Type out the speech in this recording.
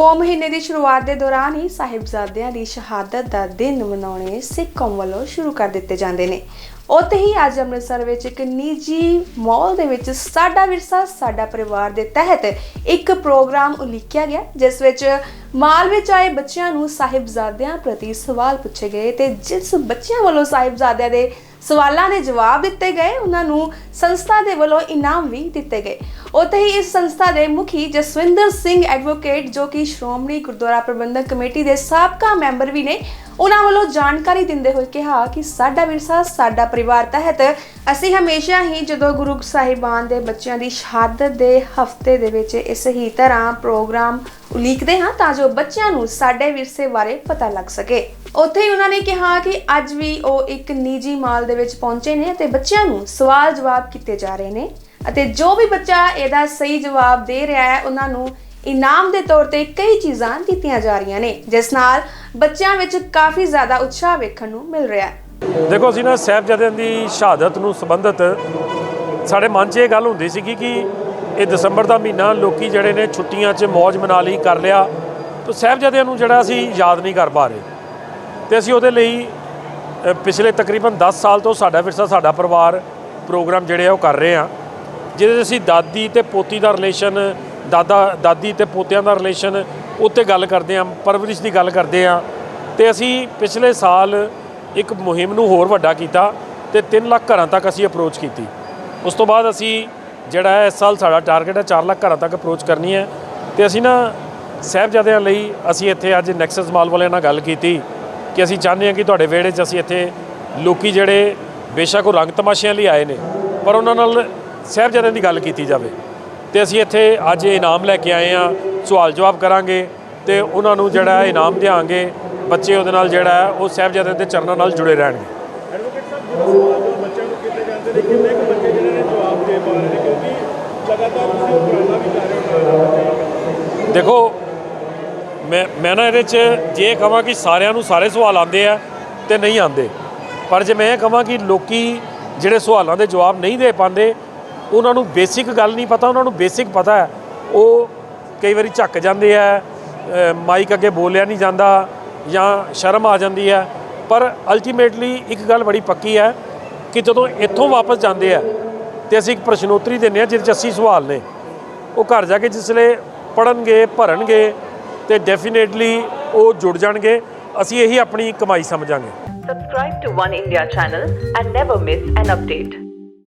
ਪੋ ਮਹੀਨੇ ਦੀ ਸ਼ੁਰੂਆਤ ਦੇ ਦੌਰਾਨ ਹੀ ਸਾਹਿਬਜ਼ਾਦਿਆਂ ਦੀ ਸ਼ਹਾਦਤ ਦਾ ਦਿਨ ਮਨਾਉਣੇ ਸਿੱਖ ਕੌਮ ਵੱਲੋਂ ਸ਼ੁਰੂ ਕਰ ਦਿੱਤੇ ਜਾਂਦੇ ਨੇ। ਉੱਥੇ ਹੀ ਅੱਜ ਅੰਮ੍ਰਿਤਸਰ ਵਿੱਚ ਇੱਕ ਨਿੱਜੀ ਮਾਲ ਦੇ ਵਿੱਚ ਸਾਡਾ ਵਿਰਸਾ, ਸਾਡਾ ਪਰਿਵਾਰ ਦੇ ਤਹਿਤ ਇੱਕ ਪ੍ਰੋਗਰਾਮ ਉਲੀਕਿਆ ਗਿਆ, ਜਿਸ ਵਿੱਚ ਮਾਲ ਵਿੱਚ ਆਏ ਬੱਚਿਆਂ ਨੂੰ ਸਾਹਿਬਜ਼ਾਦਿਆਂ ਪ੍ਰਤੀ ਸਵਾਲ ਪੁੱਛੇ ਗਏ ਤੇ ਜਿਸ ਬੱਚਿਆਂ ਵੱਲੋਂ ਸਾਹਿਬਜ਼ਾਦਿਆਂ ਦੇ ਸਵਾਲਾਂ ਦੇ ਜਵਾਬ ਦਿੱਤੇ ਗਏ, ਉਹਨਾਂ ਨੂੰ ਸੰਸਥਾ ਦੇ ਵੱਲੋਂ ਇਨਾਮ ਵੀ ਦਿੱਤੇ ਗਏ। ਉੱਥੇ ਹੀ ਇਸ ਸੰਸਥਾ ਦੇ ਮੁਖੀ ਜਸਵਿੰਦਰ ਸਿੰਘ ਐਡਵੋਕੇਟ ਜੋ ਕਿ ਸ਼੍ਰੋਮਣੀ ਗੁਰਦੁਆਰਾ ਪ੍ਰਬੰਧਕ ਕਮੇਟੀ ਦੇ ਸਾਬਕਾ ਮੈਂਬਰ ਵੀ ਨੇ, ਉਹਨਾਂ ਵੱਲੋਂ ਜਾਣਕਾਰੀ ਦਿੰਦੇ ਹੋਏ ਕਿਹਾ ਕਿ ਸਾਡਾ ਵਿਰਸਾ ਸਾਡਾ ਪਰਿਵਾਰ ਤਹਿਤ ਅਸੀਂ ਹਮੇਸ਼ਾ ਹੀ ਜਦੋਂ ਗੁਰੂ ਸਾਹਿਬਾਨ ਦੇ ਬੱਚਿਆਂ ਦੀ ਸ਼ਹਾਦਤ ਦੇ ਹਫ਼ਤੇ ਦੇ ਵਿੱਚ ਇਸ ਹੀ ਤਰ੍ਹਾਂ ਪ੍ਰੋਗਰਾਮ ਉਲੀਕਦੇ ਹਾਂ ਤਾਂ ਜੋ ਬੱਚਿਆਂ ਨੂੰ ਸਾਡੇ ਵਿਰਸੇ ਬਾਰੇ ਪਤਾ ਲੱਗ ਸਕੇ। ਉੱਥੇ ਹੀ ਉਹਨਾਂ ਨੇ ਕਿਹਾ ਕਿ ਅੱਜ ਵੀ ਉਹ ਇੱਕ ਨਿੱਜੀ ਮਾਲ ਦੇ ਵਿੱਚ ਪਹੁੰਚੇ ਨੇ ਤੇ ਬੱਚਿਆਂ ਨੂੰ ਸਵਾਲ ਜਵਾਬ ਕੀਤੇ ਜਾ ਰਹੇ ਨੇ। ਅਤੇ ਜੋ ਵੀ ਬੱਚਾ ਇਹਦਾ ਸਹੀ ਜਵਾਬ ਦੇ ਰਿਹਾ ਹੈ, ਉਹਨਾਂ ਨੂੰ ਇਨਾਮ ਦੇ ਤੌਰ ਤੇ ਕਈ ਚੀਜ਼ਾਂ ਦਿੱਤੀਆਂ ਜਾ ਰਹੀਆਂ ਨੇ, ਜਿਸ ਨਾਲ ਬੱਚਿਆਂ ਵਿੱਚ ਕਾਫੀ ਜ਼ਿਆਦਾ ਉਤਸ਼ਾਹ ਵੇਖਣ ਨੂੰ ਮਿਲ ਰਿਹਾ ਹੈ। ਦੇਖੋ, ਅਸੀਂ ਨਾ ਸਾਹਿਬਜ਼ਾਦਿਆਂ ਦੀ ਸ਼ਹਾਦਤ ਨੂੰ ਸੰਬੰਧਿਤ ਸਾਡੇ ਮਨ 'ਚ ਇਹ ਗੱਲ ਹੁੰਦੀ ਸੀਗੀ ਕਿ ਇਹ ਦਸੰਬਰ ਦਾ ਮਹੀਨਾ, ਲੋਕੀ ਜਿਹੜੇ ਨੇ ਛੁੱਟੀਆਂ 'ਚ ਮौज ਮਨਾ ਲਈ, ਕਰ ਲਿਆ। ਤਾਂ ਸਾਹਿਬਜ਼ਾਦਿਆਂ ਨੂੰ ਜਿਹੜਾ ਅਸੀਂ ਯਾਦ ਨਹੀਂ ਕਰ ਪਾ ਰਹੇ। ਤੇ ਅਸੀਂ ਉਹਦੇ ਲਈ ਪਿਛਲੇ ਤਕਰੀਬਨ 10 ਸਾਲ ਤੋਂ ਸਾਡਾ ਵਿਰਸਾ ਸਾਡਾ ਪਰਿਵਾਰ ਪ੍ਰੋਗਰਾਮ ਜਿਹੜੇ ਆ ਉਹ ਕਰ ਰਹੇ ਆ। ਜਿਹਦੇ 'ਚ ਅਸੀਂ ਦਾਦੀ ਤੇ ਪੋਤੀ ਦਾ ਰਿਲੇਸ਼ਨ ਦਾਦਾ, ਦਾਦੀ ਤੇ ਪੋਤਿਆਂ ਦਾ ਰਿਲੇਸ਼ਨ ਉੱਤੇ ਗੱਲ ਕਰਦੇ ਆ ਪਰਵਰਿਸ਼ ਦੀ ਗੱਲ ਕਰਦੇ ਆ ਤੇ ਅਸੀਂ ਪਿਛਲੇ ਸਾਲ ਇੱਕ ਮੁਹਿੰਮ ਨੂੰ ਹੋਰ ਵੱਡਾ ਕੀਤਾ ਤੇ 3 ਲੱਖ ਘਰਾਂ ਤੱਕ ਅਸੀਂ ਅਪਰੋਚ ਕੀਤੀ। ਉਸ ਤੋਂ ਬਾਅਦ ਅਸੀਂ ਜਿਹੜਾ ਹੈ ਇਸ ਸਾਲ ਸਾਡਾ ਟਾਰਗੇਟ ਹੈ 4 ਲੱਖ ਘਰਾਂ ਤੱਕ ਅਪਰੋਚ ਕਰਨੀ ਹੈ। ਤੇ ਅਸੀਂ ਨਾ ਸਾਹਿਬਜ਼ਾਦਿਆਂ ਲਈ ਅਸੀਂ ਇੱਥੇ ਅੱਜ ਨੈਕਸਸ ਮਾਲ ਵਾਲਿਆਂ ਨਾਲ ਗੱਲ ਕੀਤੀ ਕਿ ਅਸੀਂ ਚਾਹੁੰਦੇ ਹਾਂ ਕਿ ਤੁਹਾਡੇ ਵਿਹੜੇ 'ਚ ਅਸੀਂ ਇੱਥੇ ਲੋਕੀ ਜਿਹੜੇ ਬੇਸ਼ੱਕ ਉਹ ਰੰਗ ਤਮਾਸ਼ਿਆਂ ਲਈ ਆਏ ਨੇ, ਪਰ ਉਹਨਾਂ ਨਾਲ ਸਾਹਿਬਜ਼ਾਦਿਆਂ ਦੀ ਗੱਲ ਕੀਤੀ ਜਾਵੇ। ਤੇ ਅਸੀਂ ਇੱਥੇ ਅੱਜ ਇਹ ਇਨਾਮ ਲੈ ਕੇ ਆਏ ਆ ਸਵਾਲ ਜਵਾਬ ਕਰਾਂਗੇ ਤੇ ਉਹਨਾਂ ਨੂੰ ਜਿਹੜਾ ਇਨਾਮ ਦਿਆਂਗੇ ਬੱਚੇ ਉਹਦੇ ਨਾਲ ਜਿਹੜਾ ਉਹ ਸਾਹਿਬਜ਼ਾਦਿਆਂ ਦੇ ਚਰਨਾਂ ਨਾਲ ਜੁੜੇ ਰਹਿਣਗੇ। ਐਡਵੋਕੇਟ ਸਾਹਿਬ ਜੋ ਸਵਾਲ ਜੋ ਬੱਚਿਆਂ ਨੂੰ ਕੀਤੇ ਜਾਂਦੇ ਨੇ ਕਿੰਨੇ ਕੁ ਬੱਚੇ ਜਿਹੜੇ ਨੇ ਜਵਾਬ ਦੇ ਪਾ ਰਹੇ ਨੇ? ਕਿਉਂਕਿ ਲਗਾਤਾਰ ਤੁਸੀਂ ਉਪਰਾਲਾ ਵੀ ਕਰ ਰਹੇ ਹੋ ਨਾਲ ਬੱਚੇ ਦੇਖੋ ਮੈਂ ਮੈਂ ਨਾ ਇਹਦੇ 'ਚ ਜੇ ਕਹਾਂ ਕਿ ਸਾਰਿਆਂ ਨੂੰ ਸਾਰੇ ਸਵਾਲ ਆਉਂਦੇ ਆ ਤੇ ਨਹੀਂ ਆਉਂਦੇ। ਪਰ ਜੇ ਮੈਂ ਇਹ ਕਹਾਂ ਕਿ ਲੋਕੀ ਜਿਹੜੇ ਸਵਾਲਾਂ ਦੇ ਜਵਾਬ ਨਹੀਂ ਦੇ ਪਾਉਂਦੇ ਉਹਨਾਂ ਨੂੰ ਬੇਸਿਕ ਗੱਲ ਨਹੀਂ ਪਤਾ, ਉਹਨਾਂ ਨੂੰ ਬੇਸਿਕ ਪਤਾ ਹੈ। ਉਹ ਕਈ ਵਾਰੀ ਝੱਕ ਜਾਂਦੇ ਆ ਮਾਈਕ ਅੱਗੇ ਬੋਲਿਆ ਨਹੀਂ ਜਾਂਦਾ ਜਾਂ ਸ਼ਰਮ ਆ ਜਾਂਦੀ ਹੈ। ਪਰ ਅਲਟੀਮੇਟਲੀ ਇੱਕ ਗੱਲ ਬੜੀ ਪੱਕੀ ਹੈ ਕਿ ਜਦੋਂ ਇੱਥੋਂ ਵਾਪਸ ਜਾਂਦੇ ਆ ਤੇ ਅਸੀਂ ਇੱਕ ਪ੍ਰਸ਼ਨੋਤਰੀ ਦਿੰਦੇ ਆ ਜਿਹਦੇ 'ਚ 80 ਸਵਾਲ ਨੇ। ਉਹ ਘਰ ਜਾ ਕੇ ਜਿਸਲੇ ਪੜਨਗੇ ਭਰਨਗੇ ਤੇ ਡੈਫੀਨੇਟਲੀ ਉਹ ਜੁੜ ਜਾਣਗੇ। ਅਸੀਂ ਇਹੀ ਆਪਣੀ ਕਮਾਈ ਸਮਝਾਂਗੇ। Subscribe to One India channel and never miss an update.